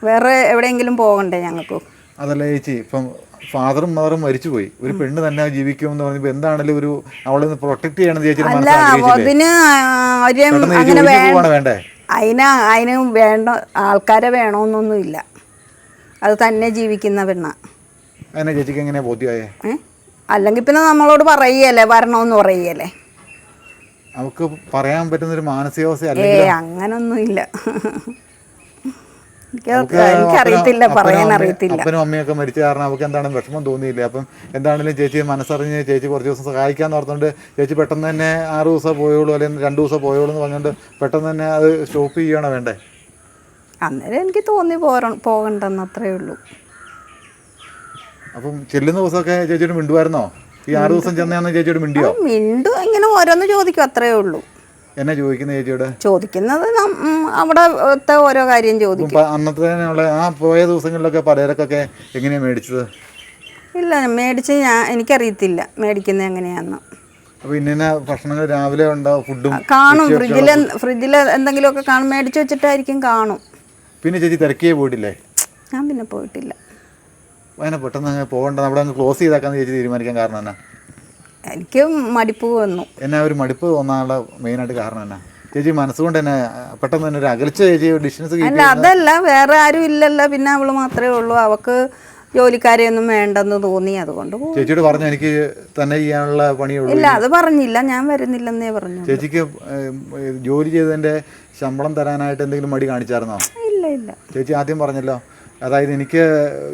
വേറെ എവിടെയെങ്കിലും പോകണ്ടേ ഞങ്ങൾക്ക് അതല്ല ചേച്ചി ഇപ്പം ഫാദറും മദറും മരിച്ചുപോയി. ഒരു പെണ്ണ് തന്നെ ജീവിക്കുമെന്ന് പറഞ്ഞപ്പോ എന്താണെങ്കിലും ഒരു അവളെ പ്രൊട്ടക്ട് ചെയ്യണമെന്ന് ചേച്ചി വേണ്ടേ. അതിന് അതിന് വേണ്ട ആൾക്കാരെ വേണമെന്നൊന്നുമില്ല അത് തന്നെ ജീവിക്കുന്ന പെണ്ണ. അതിനെ ചേച്ചിക്ക് എങ്ങനെയാ ബോധ്യമായേ? അല്ലെങ്കിൽ പിന്നെ നമ്മളോട് പറയല്ലേ വരണമെന്ന് പറയല്ലേ നമുക്ക് പറയാൻ പറ്റുന്ന ഒരു മാനസികാവസ്ഥ എനിക്കത് അവൾക്ക് എനിക്കറിയത്തില്ല പറയാൻ അറിയത്തില്ല. അപ്പനും അമ്മയൊക്കെ മരിച്ച കാരണം അവർക്ക് എന്താണ് വിഷമം തോന്നിയില്ല? അപ്പം എന്താണെങ്കിലും ചേച്ചി മനസ്സറിഞ്ഞ് ചേച്ചി കുറച്ച് ദിവസം സഹായിക്കാന്ന് ഓർത്തുകൊണ്ട് ചേച്ചി പെട്ടെന്ന് തന്നെ ആറ് ദിവസം പോയോളൂ അല്ലെങ്കിൽ രണ്ട് ദിവസം പോയോളൂ എന്ന് പറഞ്ഞുകൊണ്ട് പെട്ടെന്ന് തന്നെ അത് സ്റ്റോപ്പ് ചെയ്യണോ വേണ്ടേ? അന്നേരം എനിക്ക് തോന്നി പോകണ്ടെന്ന് അത്രേ ഉള്ളൂ. അപ്പം ചെല്ലുന്ന ദിവസമൊക്കെ ചേച്ചിയോട് മിണ്ടുമായിരുന്നോ ഈ ആറ് ദിവസം ചെന്നാന്ന് ചേച്ചിയോട് മിണ്ടിയോ? മിണ്ടു ഇങ്ങനെ ഓരോന്ന് ചോദിക്കും അത്രേ ഉള്ളൂ. എന്നെ ചോദിക്കുന്ന ചേച്ചിയോട്? ചോദിക്കുന്നത് അവിടത്തെ ഓരോ കാര്യം ചോദിക്കും. അന്നത്തെ ആ പോയ ദിവസങ്ങളിലൊക്കെ പലചരക്കൊക്കെ എങ്ങനെയാണ് മേടിച്ചത്? ഇല്ല മേടിച്ച് ഞാൻ എനിക്കറിയത്തില്ല. മേടിക്കുന്നത് എങ്ങനെയാന്ന്. അപ്പോൾ ഇന്ന ഭക്ഷണങ്ങൾ രാവിലെ ഉണ്ടാവും ഫുഡും കാണും. ഫ്രിഡ്ജിൽ ഫ്രിഡ്ജിൽ എന്തെങ്കിലുമൊക്കെ കാണും. മേടിച്ച് വെച്ചിട്ടായിരിക്കും കാണും. പിന്നെ ചേച്ചി തിരക്കിയേ പോയിട്ടില്ലേ? ഞാൻ പിന്നെ പോയിട്ടില്ല. അതിനെ പെട്ടെന്ന് അങ്ങ് പോകണ്ട. അവിടെ അങ്ങ് ക്ലോസ് ചെയ്താക്കാന്ന് ചേച്ചി തീരുമാനിക്കാൻ കാരണം എന്നാ? എനിക്ക് മടിപ്പ് വന്നു. എന്നെ ഒരു മടിപ്പ് തോന്നാനുള്ള മെയിനായിട്ട് കാരണം എന്നാ? ചേച്ചി മനസ്സുകൊണ്ട് തന്നെ പെട്ടെന്ന് തന്നെ ഒരു അകൽച്ച ചേച്ചി ഡിസ്റ്റൻസ് അല്ല അതല്ല വേറെ ആരും ഇല്ലല്ലോ. പിന്നെ അവൾ മാത്രമേ ഉള്ളൂ. അവക്ക് ജോലിക്കാരെയൊന്നും വേണ്ടെന്ന് തോന്നി. അതുകൊണ്ട് ചേച്ചിയോട് പറഞ്ഞു എനിക്ക് തന്നെ ചെയ്യാനുള്ള പണിയുള്ളൂ ഇല്ല അത് പറഞ്ഞില്ല. ഞാൻ വരുന്നില്ലെന്നേ പറഞ്ഞു ചേച്ചിക്ക് ജോലി ചെയ്തതിന്റെ ശമ്പളം തരാനായിട്ട് എന്തെങ്കിലും മടി കാണിച്ചായിരുന്നോ? ഇല്ല ഇല്ല. ചേച്ചി ആദ്യം പറഞ്ഞല്ലോ അതായത് എനിക്ക്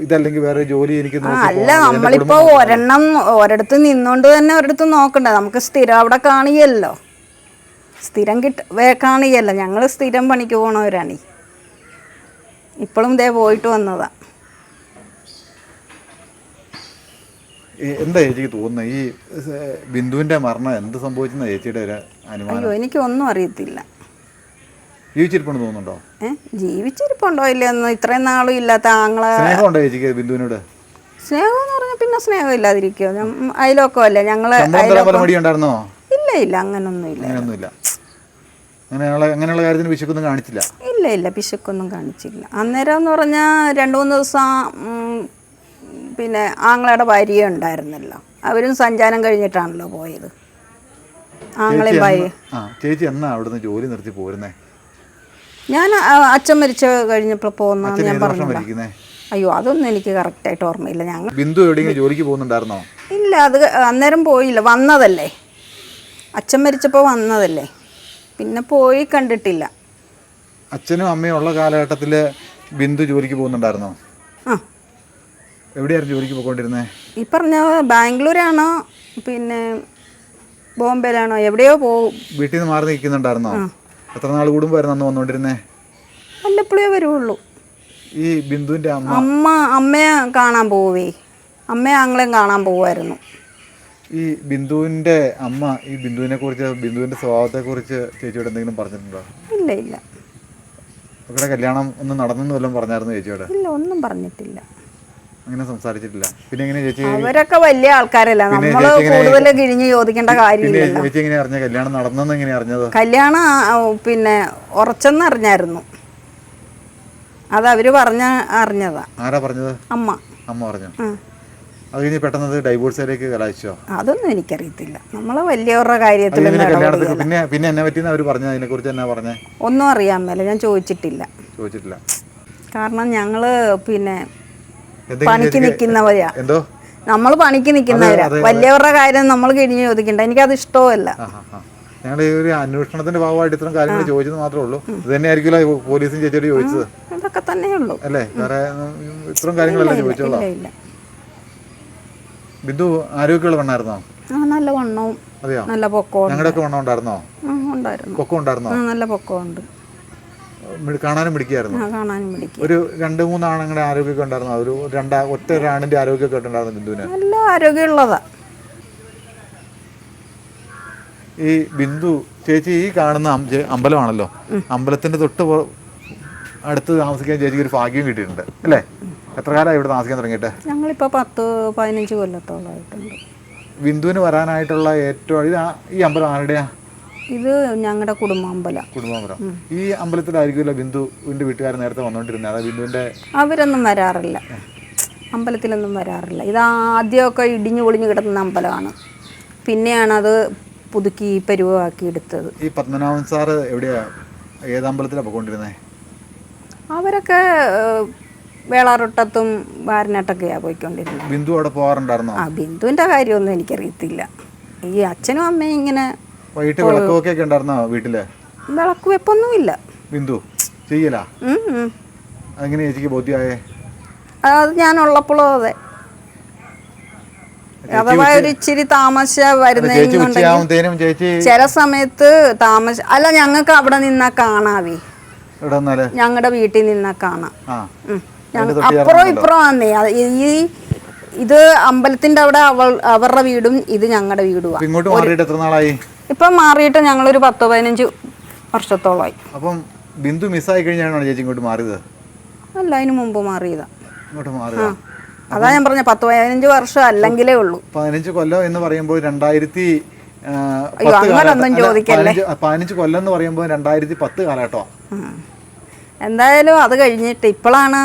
ഇതല്ലെങ്കിൽ വേറെ ജോലി എനിക്ക് അല്ല നമ്മളിപ്പോ ഒരെണ്ണം ഒരിടത്ത് നിന്നോണ്ട് തന്നെ ഒരിടത്ത് നോക്കണ്ട. നമുക്ക് സ്ഥിരം അവിടെ കാണിയല്ലോ. സ്ഥിരം കിട്ട കാണിയല്ലോ. ഞങ്ങൾ സ്ഥിരം പണിക്ക് പോണവരാണ്. ഇപ്പോഴും ഇതേ പോയിട്ട് വന്നതാ. എന്താ ചേച്ചിക്ക് തോന്നുന്നത് ഈ ബിന്ദുവിന്റെ മരണം എന്ത് സംഭവിച്ചെന്ന ചേച്ചിയുടെ ഒരു അനുമാനം? അയ്യോ എനിക്കൊന്നും അറിയത്തില്ല. ജീവിച്ചിരിപ്പുണ്ട് തോന്നുന്നുണ്ടോ? ജീവിച്ചിരിപ്പുണ്ടോ ഇല്ലെന്ന് ഇത്രയും നാളും ഇല്ലാത്ത ആങ്ങളെ സ്നേഹമുണ്ടോ ചേച്ചിക്ക് ബിന്ദുവിനോട്? സ്നേഹം എന്ന് പറഞ്ഞാൽ പിന്നെ സ്നേഹം ഇല്ലാതിരിക്കോ അയലോക്കമല്ലേ ഞങ്ങൾ ഉണ്ടായിരുന്നോ ഇല്ല ഇല്ല അങ്ങനൊന്നും ഇല്ല. അങ്ങനെയുള്ള അങ്ങനെയുള്ള കാര്യത്തിന് പിശുക്കൊന്നും കാണിച്ചില്ല? ഇല്ല ഇല്ല പിശുക്കൊന്നും കാണിച്ചില്ല. അന്നേരം എന്ന് പറഞ്ഞാൽ രണ്ട് മൂന്ന് ദിവസം പിന്നെ ആങ്ങളയുടെ ഭാര്യ ഉണ്ടായിരുന്നല്ലോ. അവരും സഞ്ചാരം കഴിഞ്ഞിട്ടാണല്ലോ പോയത്. ആങ്ങളെ ഭാര്യ ആ ചേച്ചി എന്നാ അവിടുന്ന് ജോലി നിർത്തി പോരുന്നേ? ഞാൻ അച്ഛൻ മരിച്ച കഴിഞ്ഞപ്പോൾ പോകുന്ന ഞാൻ പറഞ്ഞില്ല? അയ്യോ അതൊന്നും എനിക്ക് കറക്റ്റായിട്ട് ഓർമ്മയില്ല. ഞങ്ങൾ ബിന്ദു എവിടെയെങ്കിലും ജോലിക്ക് പോകുന്നുണ്ടായിരുന്നോ? ഇല്ല അത് അന്നേരം പോയില്ല. വന്നതല്ലേ? അച്ഛൻ മരിച്ചപ്പോൾ വന്നതല്ലേ? പിന്നെ പോയി കണ്ടിട്ടില്ല. അച്ഛനും അമ്മയും ഉള്ള കാലഘട്ടത്തിൽ ബിന്ദു ജോലിക്ക് പോകുന്നുണ്ടായിരുന്നോ? ആ. എവിടെയായിരുന്നു ജോലിക്ക് പോയിക്കൊണ്ടിരുന്നത് ഈ പറഞ്ഞ ബാംഗ്ലൂരാണോ? പിന്നെ ബോംബെയിലാണോ? എവിടെയോ പോകും വീട്ടിൽ നിന്ന് മാറി നിൽക്കുന്നുണ്ടായിരുന്നോ? എത്ര നാൾ കൂടുമ്പോഴായിരുന്നു അന്ന് വന്നുകൊണ്ടിരുന്നേ വല്ലപ്പോഴേ വരുള്ളൂ ഈ ബിന്ദുവിന്റെ അമ്മ. അമ്മ അമ്മയെ കാണാൻ പോവേ. അമ്മയെ ആങ്ങളെയും കാണാൻ പോവായിരുന്നു. ഈ ബിന്ദുവിന്റെ അമ്മ ഈ ബിന്ദുവിനെ കുറിച്ച് ബിന്ദുവിന്റെ സ്വഭാവത്തെക്കുറിച്ച് ചേച്ചിയോട് എന്തെങ്കിലും പറഞ്ഞിട്ടുണ്ടോ? ഇല്ല ഇല്ല. അവരുടെ കല്യാണം ഒന്നും നടന്നെന്ന് വല്ലതും പറഞ്ഞായിരുന്നു ചേച്ചിയോട്? ഇല്ല ഒന്നും പറഞ്ഞിട്ടില്ല. അങ്ങനെ സംസാരിച്ചിട്ടില്ല. പിന്നെ എങ്ങനെ ചേച്ചി? അവരൊക്കെ വലിയ ആൾക്കാരല്ല. നമ്മൾ കൂടുതൽ കിഴിഞ്ഞ് ചോദിക്കേണ്ട പിന്നെ ചേച്ചി എങ്ങനെ അറിഞ്ഞ? കല്യാണം നടന്നെന്ന് എങ്ങനെ അറിഞ്ഞത്? കല്യാണം പിന്നെ ഉറച്ചെന്ന് അറിഞ്ഞായിരുന്നു. അത് അവർ പറഞ്ഞ അറിഞ്ഞതാ. ആരാ പറഞ്ഞത്? അമ്മ. അമ്മ പറഞ്ഞു? ആ. അത് കഴിഞ്ഞ് പെട്ടെന്ന് ഡൈവോഴ്സിലേക്ക് കലാശിച്ചോ? അതൊന്നും എനിക്കറിയത്തില്ല. നമ്മളെ വലിയവരുടെ കാര്യത്തിൽ പിന്നെ പിന്നെ എന്നെ പറ്റിയെന്ന് അവർ പറഞ്ഞത്? അതിനെക്കുറിച്ച് എന്നാ പറഞ്ഞേ? ഒന്നും അറിയാൻ മേല. ഞാൻ ചോദിച്ചിട്ടില്ല. ചോദിച്ചിട്ടില്ല. കാരണം ഞങ്ങൾ പിന്നെ പണിക്ക് നിൽക്കുന്നവരാ. എന്തോ? നമ്മൾ പണിക്ക് നിൽക്കുന്നവരാ. വലിയവരുടെ കാര്യം നമ്മൾ കിഴിഞ്ഞ് ചോദിക്കണ്ട. എനിക്കത് ഇഷ്ടവല്ല ഞങ്ങൾ ഈ ഒരു അന്വേഷണത്തിന്റെ ഭാഗമായിട്ട് ഇത്തരം കാര്യങ്ങൾ ചോദിച്ചത് മാത്രമേ ഉള്ളൂ. ഇത് തന്നെ ആയിരിക്കുമല്ലോ പോലീസും ചേച്ചിയോട് ചോദിച്ചത്. ഇതൊക്കെ തന്നെയുള്ളൂ. അല്ലേ? വേറെ ഇത്തരം ഇത്രയും കാര്യങ്ങളല്ല ചോദിച്ചോളൂ ഇല്ല ഇല്ല. ബിന്ദു ആരോഗ്യമുള്ള വണ്ണായിരുന്നോ നല്ല വണ്ണവും. അതെയോ? നല്ല പൊക്കവും ഞങ്ങളുടെയൊക്കെ വണ്ണം ഉണ്ടായിരുന്നോ? ഉണ്ടായിരുന്നു. പൊക്കം ഉണ്ടായിരുന്നോ? നല്ല പൊക്കമുണ്ട് കാണാനും പിടിക്കായിരുന്നു കാണാനും പിടിക്കും ഒരു രണ്ട് മൂന്ന് ആണുങ്ങളുടെ ആരോഗ്യമൊക്കെ ഉണ്ടായിരുന്നു. ഒരു രണ്ടാ ഒറ്റ ഒരാണിന്റെ ആരോഗ്യമൊക്കെ ഉണ്ടായിരുന്നു ബിന്ദുവിന്. നല്ല ആരോഗ്യമുള്ളതാ. ഈ ബിന്ദു ചേച്ചി ഈ കാണുന്ന അമ്പലമാണല്ലോ. അമ്പലത്തിന്റെ തൊട്ട് അടുത്ത് താമസിക്കാൻ ചേച്ചിക്ക് ഒരു ഭാഗ്യം കിട്ടിയിട്ടുണ്ട്. അല്ലേ? എത്ര കാലമായി ഇവിടെ താമസിക്കാൻ തുടങ്ങിയിട്ട്? ഞങ്ങളിപ്പോൾ പത്ത് പതിനഞ്ച് കൊല്ലത്തോളമായിട്ടുണ്ട് ബിന്ദുവിന് വരാനായിട്ടുള്ള ഏറ്റവും ഇത് ഈ അമ്പലം ആരുടെയാ? ഇത് ഞങ്ങളുടെ കുടുംബാമ്പലം. കുടുംബാമ്പലം. ഈ അമ്പലത്തിലായിരിക്കുമല്ലോ ബിന്ദുവിന്റെ വീട്ടുകാർ നേരത്തെ വന്നുകൊണ്ടിരുന്നത് അതായത് ബിന്ദുവിന്റെ അവരൊന്നും വരാറില്ല. അമ്പലത്തിലൊന്നും വരാറില്ല. ഇത് ആദ്യമൊക്കെ ഇടിഞ്ഞു പൊളിഞ്ഞു കിടക്കുന്ന അമ്പലമാണ്. പിന്നെയാണ് അത് പുതുക്കി പരുവമാക്കി എടുത്തത്. ഈ പത്മനാഭൻ സാറ് എവിടെയാ? ഏത് അമ്പലത്തിലാണ് പോയിക്കൊണ്ടിരുന്നത് അവരൊക്കെ വേളാറൊട്ടത്തും വേളാറുട്ടത്തും വാരനാട്ടൊക്കെയാണ് പോയിക്കൊണ്ടിരുന്നത്. ബിന്ദു അവിടെ പോകാറുണ്ടായിരുന്നോ ആ ബിന്ദുവിന്റെ കാര്യമൊന്നും എനിക്കറിയത്തില്ല. ഈ അച്ഛനും അമ്മയും ഇങ്ങനെ വൈകിട്ട് വിളക്കുമൊക്കെ ഉണ്ടായിരുന്നോ വീട്ടിൽ? വിളക്ക് വെപ്പൊന്നുമില്ല ബിന്ദു ചെയ്യല? അങ്ങനെ ചേച്ചിക്ക് ബോധ്യമായേ? അത് ഞാനുള്ളപ്പോഴും അതെ. അഥവാ ഒരു ഇച്ചിരി താമസ ചേച്ചി ചില സമയത്ത് താമസ അല്ല ഞങ്ങൾക്ക് അവിടെ നിന്നാ കാണാവേ. ഞങ്ങളുടെ വീട്ടിൽ നിന്നാ കാണാം. അപ്പുറം ഇപ്പുറം ആന്നേ ഈ ഇത് അമ്പലത്തിന്റെ അവിടെ അവൾ അവരുടെ വീടും ഇത് ഞങ്ങളുടെ വീടും ഇങ്ങോട്ട് മാറിയിട്ട് എത്ര നാളായി? ഇപ്പം മാറിയിട്ട് ഞങ്ങളൊരു പത്ത് പതിനഞ്ച് വർഷത്തോളമായി അപ്പം ബിന്ദു മിസ്സായി കഴിഞ്ഞാണോ ചേച്ചി ഇങ്ങോട്ട് മാറിയത്? അല്ല അതിന് മുമ്പ് മാറിയതാ. ഇങ്ങോട്ട് മാറിയതാ? അതാ ഞാൻ പറഞ്ഞ പത്ത് പതിനഞ്ച് വർഷം അല്ലെങ്കിലേ ഉള്ളൂ. പതിനഞ്ച് കൊല്ലം എന്ന് പറയുമ്പോൾ രണ്ടായിരത്തി അങ്ങനൊന്നും ചോദിക്കല്ലേ. പതിനഞ്ച് കൊല്ലം എന്ന് പറയുമ്പോൾ രണ്ടായിരത്തി പത്ത് കാലഘട്ടോ. എന്തായാലും അത് കഴിഞ്ഞിട്ട് ഇപ്പോഴാണ്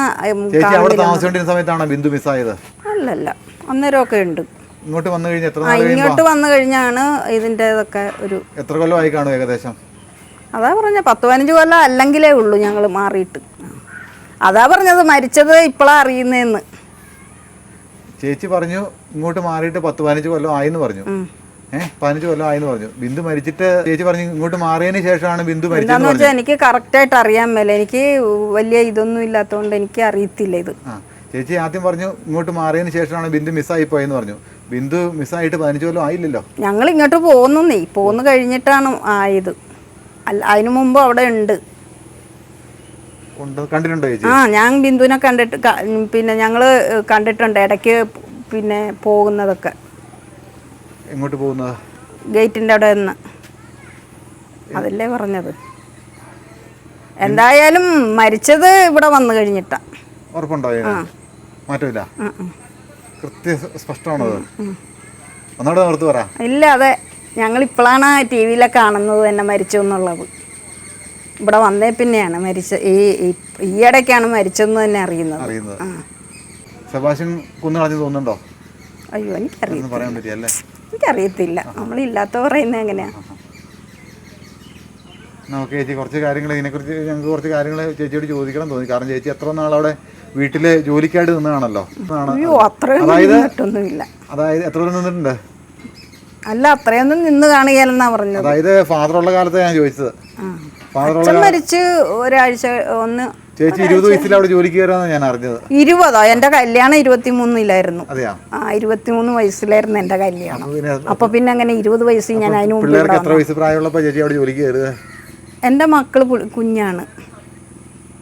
അവിടെ താമസിച്ചുകൊണ്ടിരുന്ന സമയത്താണോ ബിന്ദു മിസ്സായത്? അല്ലല്ല അന്നേരമൊക്കെ ഉണ്ട്. ഇങ്ങോട്ട് വന്നു കഴിഞ്ഞാൽ എത്ര നാൾ ഇങ്ങോട്ട് വന്നു കഴിഞ്ഞാണ് ഇതിന്റെ ഇതൊക്കെ ഒരു എത്ര കൊല്ലമായി കാണും ഏകദേശം? അതാ പറഞ്ഞ പത്ത് പതിനഞ്ച് കൊല്ലം അല്ലെങ്കിലേ ഉള്ളൂ ഞങ്ങൾ മാറിയിട്ട്. അതാ പറഞ്ഞത് മരിച്ചത് ഇപ്പോഴാണ് അറിയുന്നതെന്ന് ചേച്ചി പറഞ്ഞു ഇങ്ങോട്ട് മാറിയിട്ട് പത്ത് പതിനഞ്ച് കൊല്ലം ആയെന്ന് പറഞ്ഞു. ഏഹ് പതിനഞ്ച് കൊല്ലം ആയെന്ന് പറഞ്ഞു. ബിന്ദു മരിച്ചിട്ട് ചേച്ചി പറഞ്ഞു ഇങ്ങോട്ട് മാറിയതിന് ശേഷമാണ് ബിന്ദു മരിച്ചതെന്ന് വെച്ചാൽ എനിക്ക് കറക്റ്റായിട്ട് അറിയാൻ മേല. എനിക്ക് വലിയ ഇതൊന്നും ഇല്ലാത്തതുകൊണ്ട് എനിക്ക് അറിയത്തില്ല ഇത്. ചേച്ചി ആദ്യം പറഞ്ഞു ഇങ്ങോട്ട് മാറിയതിന് ശേഷമാണ് ബിന്ദു മിസ്സായി പോയെന്ന് പറഞ്ഞു. ബിന്ദു മിസ് ആയിട്ട് പതിനഞ്ച് കൊല്ലം ആയില്ലല്ലോ. ഞങ്ങൾ ഇങ്ങോട്ട് പോകുന്നേ പോന്നു കഴിഞ്ഞിട്ടാണ് ആയത്. അല്ല അതിനു മുമ്പ് അവിടെ ഉണ്ട്. കണ്ടിട്ടുണ്ടോ ആ ഞാൻ ബിന്ദുവിനെ കണ്ടിട്ട് പിന്നെ ഞങ്ങൾ കണ്ടിട്ടുണ്ട് ഇടയ്ക്ക് പിന്നെ പോകുന്നതൊക്കെ. എങ്ങോട്ട് പോകുന്നത്? ഗേറ്റിന്റെ അവിടെ നിന്ന്. അതല്ലേ പറഞ്ഞത്. എന്തായാലും മരിച്ചത് ഇവിടെ വന്നു കഴിഞ്ഞിട്ടാ. ഉറപ്പുണ്ടോ? മാറ്റമില്ല. കൃത്യ സ്പഷ്ടമാണത്. ഒന്നോടെ പറ. ഇല്ല അതെ. ഞങ്ങൾ ഇപ്പോഴാണ് ടി വിയിലെ കാണുന്നത് തന്നെ മരിച്ചു എന്നുള്ളത്. ഇവിടെ വന്നേ പിന്നെയാണ് മരിച്ച ഈ ഈയിടയ്ക്കാണ് മരിച്ചെന്ന് തന്നെ അറിയുന്നത്. അറിയുന്നത്. ആ. സെബാഷ്യൻ കുന്നു കളഞ്ഞു തോന്നുന്നുണ്ടോ? അയ്യോ എനിക്കറിയില്ല എന്ന് പറയാൻ പറ്റിയല്ലേ എനിക്കറിയത്തില്ല. നമ്മളില്ലാത്ത പറയുന്നത് എങ്ങനെയാ? നമുക്ക് ചേച്ചി കുറച്ച് കാര്യങ്ങൾ ഇതിനെക്കുറിച്ച് ഞങ്ങൾക്ക് കുറച്ച് കാര്യങ്ങൾ ചേച്ചിയോട് ചോദിക്കണം തോന്നി. കാരണം ചേച്ചി എത്ര നാളവിടെ വീട്ടിലെ ജോലിക്കായിട്ട് നിന്നാണല്ലോ ആണ്. അതായത് അതായത് എത്ര ദൂരം നിന്നിട്ടുണ്ട്? അല്ല അത്രയൊന്നും നിന്ന് കാണുകയല്ലെന്നാ പറഞ്ഞത്. അതായത് ഫാദർ ഉള്ള കാലത്ത് ഞാൻ ചോദിച്ചത്. അച്ഛൻ മരിച്ച് ഒരാഴ്ച ഒന്ന് ചേച്ചി ഇരുപത് വയസ്സിൽ അവിടെ ജോലിക്ക് ഞാൻ അറിഞ്ഞത്. ഇരുപതോ? എന്റെ കല്യാണം ഇരുപത്തിമൂന്നിലായിരുന്നു. ആ ഇരുപത്തിമൂന്ന് വയസ്സിലായിരുന്നു എന്റെ കല്യാണം. അപ്പൊ പിന്നെ അങ്ങനെ ഇരുപത് വയസ്സിൽ ഞാൻ അതിന് പിള്ളേർക്ക് എത്ര വയസ്സ് പ്രായമുള്ളപ്പോൾ ചേച്ചി അവിടെ ജോലിക്ക് കയറുക? എന്റെ മക്കൾ കുഞ്ഞാണ്.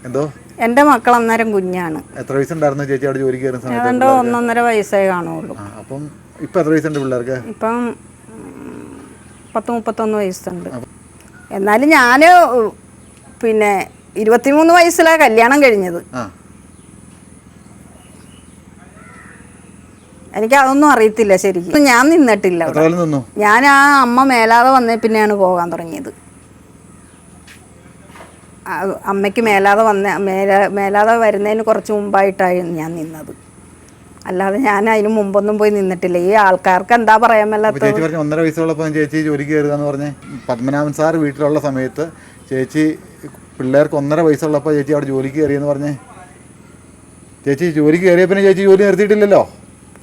എന്തോ? എന്റെ മക്കൾ അന്നേരം കുഞ്ഞാണ്. എത്ര വയസ്സുണ്ടായിരുന്നു ചേച്ചി അവിടെ ജോലി കയറുന്ന സമയത്ത് ഏതാണ്ടോ ഒന്നൊന്നര വയസ്സേ കാണുള്ളൂ. ആ, അപ്പം ഇപ്പം എത്ര വയസ്സുണ്ട് പിള്ളേർക്ക്? ഇപ്പം പത്ത് മുപ്പത്തൊന്ന് വയസ്സുണ്ട്. എന്നാലും ഞാൻ പിന്നെ ഇരുപത്തിമൂന്ന് വയസ്സിലാണ് കല്യാണം കഴിഞ്ഞത്. ആ. എനിക്ക് അതൊന്നും അറിയത്തില്ല ശരിക്കും. ഞാൻ നിന്നിട്ടില്ല അവിടെ. എത്ര കാലം നിന്നു? ഞാൻ ആ അമ്മ മേലാതെ വന്നേ പിന്നെയാണ് പോകാൻ തുടങ്ങിയത്. അമ്മയ്ക്ക് മേലാതെ വന്ന മേല മേലാതെ വരുന്നതിന് കുറച്ച് മുമ്പായിട്ടായിരുന്നു ഞാൻ നിന്നത്. അല്ലാതെ ഞാൻ അതിന് മുമ്പൊന്നും പോയി നിന്നിട്ടില്ല. ഈ ആൾക്കാർക്ക് എന്താ പറയാൻ മേലാത്ത ചേച്ചി പറഞ്ഞ ഒന്നര വയസ്സുള്ളപ്പോൾ ചേച്ചി ജോലിക്ക് കയറുക എന്ന് പറഞ്ഞ് പത്മനാഭൻ സാർ വീട്ടിലുള്ള സമയത്ത് ചേച്ചി പിള്ളേർക്ക് ഒന്നര വയസ്സുള്ളപ്പോൾ ചേച്ചി അവിടെ ജോലിക്ക് കയറിയെന്ന് പറഞ്ഞ്. ചേച്ചി ജോലിക്ക് കയറിയ പിന്നെ ചേച്ചി ജോലി നിർത്തിയിട്ടില്ലല്ലോ?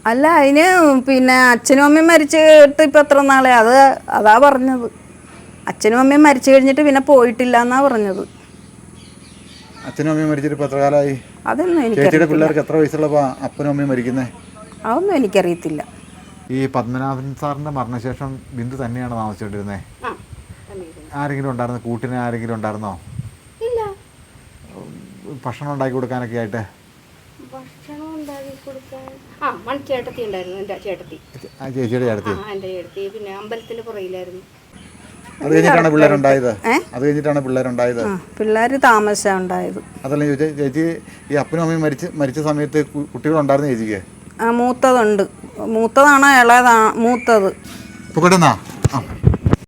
അല്ല അതിന് പിന്നെ അച്ഛനും അമ്മയും മരിച്ചിട്ട് ഇപ്പം എത്ര നാളെ അത് അതാ പറഞ്ഞത്. അച്ഛനും അമ്മയും മരിച്ചു കഴിഞ്ഞിട്ട് പിന്നെ പോയിട്ടില്ല എന്നാ പറഞ്ഞത്. അച്ഛനും അമ്മയും മരിച്ചിട്ട് ഇപ്പോൾ എത്ര കാലമായി അതൊന്നും ചേച്ചിയുടെ പിള്ളേർക്ക് എത്ര വയസ്സുള്ളപ്പോൾ അപ്പനും അമ്മയും മരിക്കുന്നേ? അതൊന്നും എനിക്കറിയത്തില്ല. ഈ പത്മനാഭൻ സാറിന്റെ മരണശേഷം ബിന്ദു തന്നെയാണ് താമസിച്ചോണ്ടിരുന്നേ? ആരെങ്കിലും ഉണ്ടായിരുന്നോ? കൂട്ടിന് ആരെങ്കിലും ഉണ്ടായിരുന്നോ? ഭക്ഷണം ഉണ്ടാക്കി കൊടുക്കാനൊക്കെ ആയിട്ട്? ഭക്ഷണം ഉണ്ടാക്കി കൊടുക്കാൻ. ആ മൺചേട്ടത്തി ഉണ്ടായിരുന്നു എന്റെ ചേട്ടത്തി. ചേച്ചിയുടെ ചേട്ടത്തി. എന്റെ ചേട്ടത്തി. പിന്നെ അമ്പലത്തിന്റെ പുറയിലായിരുന്നു അത് കഴിഞ്ഞിട്ടാണ് പിള്ളേരുണ്ടായത് അത് കഴിഞ്ഞിട്ടാണ് പിള്ളേരുണ്ടായത് പിള്ളേർ താമസം ഉണ്ടായത്. അതല്ല ചോദിച്ചാൽ ചേച്ചി ഈ അപ്പനും അമ്മയും മരിച്ച് മരിച്ച സമയത്ത് കുട്ടികളുണ്ടായിരുന്നു ചേച്ചിക്ക്? ആ മൂത്തതുണ്ട്. മൂത്തതാണോ ഇളയതാ മൂത്തത്. ഇപ്പോൾ കിട്ടുന്നാ ആ.